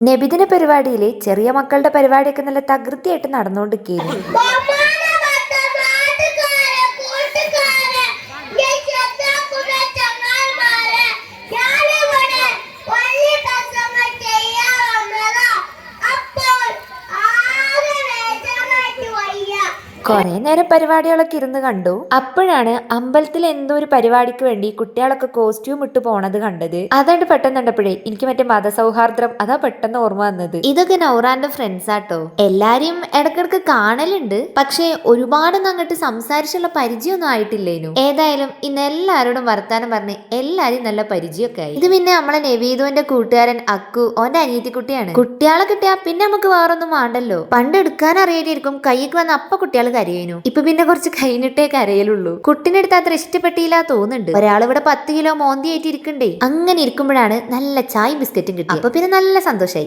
നബിദിന പരിപാടിയിലെ ചെറിയ മക്കളുടെ പരിപാടിയൊക്കെ നല്ല തകൃതിയായിട്ട് നടന്നുകൊണ്ടിരിക്കുന്നു കുറെ നേരം പരിപാടികളൊക്കെ ഇരുന്ന് കണ്ടു. അപ്പോഴാണ് അമ്പലത്തിൽ എന്തോ ഒരു പരിപാടിക്ക് വേണ്ടി കുട്ടികളൊക്കെ കോസ്റ്റ്യൂം ഇട്ട് പോണത് കണ്ടത്. അതാണ്ട് പെട്ടെന്ന് കണ്ടപ്പോഴേ എനിക്ക് മറ്റേ മതസൗഹാർദ്ദം അതാ പെട്ടെന്ന് ഓർമ്മ വന്നത്. ഇതൊക്കെ നൗറാന്റെ ഫ്രണ്ട്സ് ആട്ടോ. എല്ലാരെയും ഇടക്കിടക്ക് കാണലുണ്ട്. പക്ഷേ ഒരുപാടൊന്നും അങ്ങോട്ട് സംസാരിച്ചുള്ള പരിചയമൊന്നും ആയിട്ടില്ലേനു. ഏതായാലും ഇന്ന് എല്ലാരോടും വർത്താനം പറഞ്ഞ് എല്ലാരും നല്ല പരിചയമൊക്കെ ആയി. ഇത് പിന്നെ നമ്മളെ നവീതുവിന്റെ കൂട്ടുകാരൻ അക്കു ഓന്റെ അനിയത്തിക്കുട്ടിയാണ്. കുട്ടികളെ കിട്ടിയാ പിന്നെ നമുക്ക് വേറൊന്നും വേണ്ടല്ലോ. പണ്ട് എടുക്കാൻ അറിയായിരിക്കും കൈക്ക് വന്ന അപ്പ കുട്ടികൾ കരയേനു. ഇപ്പൊ പിന്നെ കുറച്ച് കഴിഞ്ഞിട്ടേ കരയലുള്ളൂ. കുട്ടിനെടുത്ത് അത്ര ഇഷ്ടപ്പെട്ടില്ല തോന്നുന്നുണ്ട്. ഒരാൾ ഇവിടെ പത്ത് കിലോ മോന്തി ആയിട്ട് ഇരിക്കണ്ടേ അങ്ങനെ ഇരിക്കുമ്പോഴാണ് നല്ല ചായ ബിസ്ക്കറ്റും കിട്ടും അപ്പൊ പിന്നെ നല്ല സന്തോഷായി.